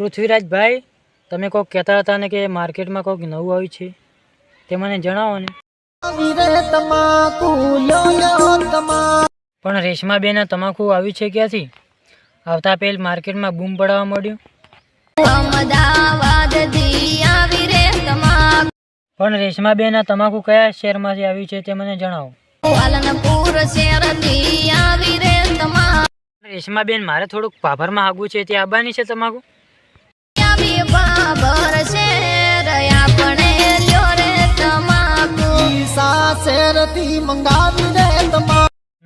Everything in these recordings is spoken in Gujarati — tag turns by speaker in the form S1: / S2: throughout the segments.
S1: પૃથ્વીરાજભાઈ તમે કોઈક કહેતા હતા ને કે માર્કેટમાં કોઈક નવું આવ્યું છે, તે મને જણાવો ને. પણ રેશમાબેન તમાકુ આવ્યું છે ક્યાંથી? આવતા પહેલ માર્કેટમાં બૂમ પડાવવા મળ્યું પણ રેશમાબેન, આ તમાકુ કયા શહેરમાંથી આવ્યું છે તે મને જણાવો. રેશમાબેન, મારે થોડુંક પાભરમાં આગવું છે, તે આવવાની છે તમાકુ?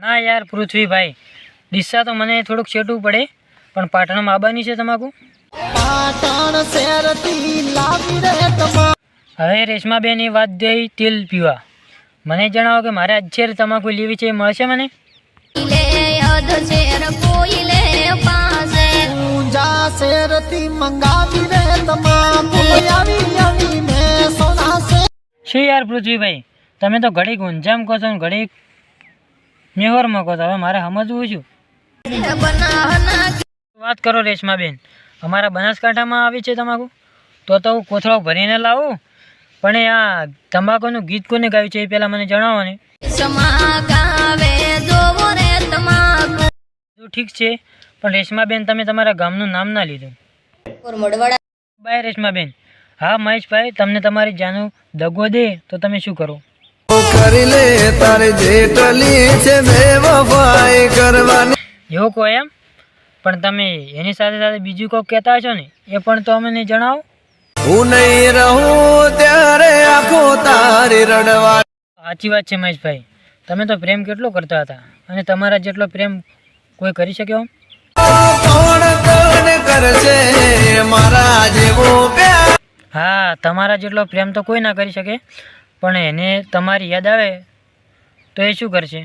S1: ના યાર પૃથ્વીભાઈ દિશા તો મને થોડુંક છેટવું પડે પણ પાટણમાં આબાની છે તમાકુ? હવે રેશમાબેન એ વાત દઈ તેલ પીવા. મને જણાવો કે મારે અજેર તમાકુ લેવી છે એ મળશે મને?
S2: લે
S1: શું યાર પૃથ્વીભાઈ? તમે તો ઘડીક ઊંઝામ કહો છો ને ઘડીક મેહોરમાં કહો છો. હવે મારે સમજવું છું વાત કરો રેશમાબેન. અમારા બનાસકાંઠામાં આવી છે તમાકુ. તો તો હું કોથળો ભરીને લાવું પણ એ આ તમાકુનું ગીત કોને ગાયું છે એ પહેલાં મને જણાવો ને ઠીક છે પણ રેશમાબેન તમે તમારા ગામનું નામ ના લીધું. બાય રેશમાબેન. હા મહેશભાઈ તમને તમારી જાનું દગો દે તો તમે શું કરો?
S3: કરી લે તારે જેટલી છે બેવફાઈ કરવાની.
S1: એવું કહો એમ? પણ તમે એની સાથે સાથે બીજું કોઈ કહેતા છો ને એ પણ તો અમને જણાવો.
S3: હું નહીં રહું ત્યારે આખો તારી રડવા
S1: સાચી વાત છે મહેશભાઈ. તમે તો પ્રેમ કેટલો કરતા હતા અને તમારા જેટલો પ્રેમ કોઈ કરી શક્યો?
S3: કોણ કોણ કરશે? મારા જેવો
S1: તમારા જેટલો પ્રેમ તો કોઈ ના કરી શકે, પણ એને તમારી યાદ આવે તો એ શું કરશે?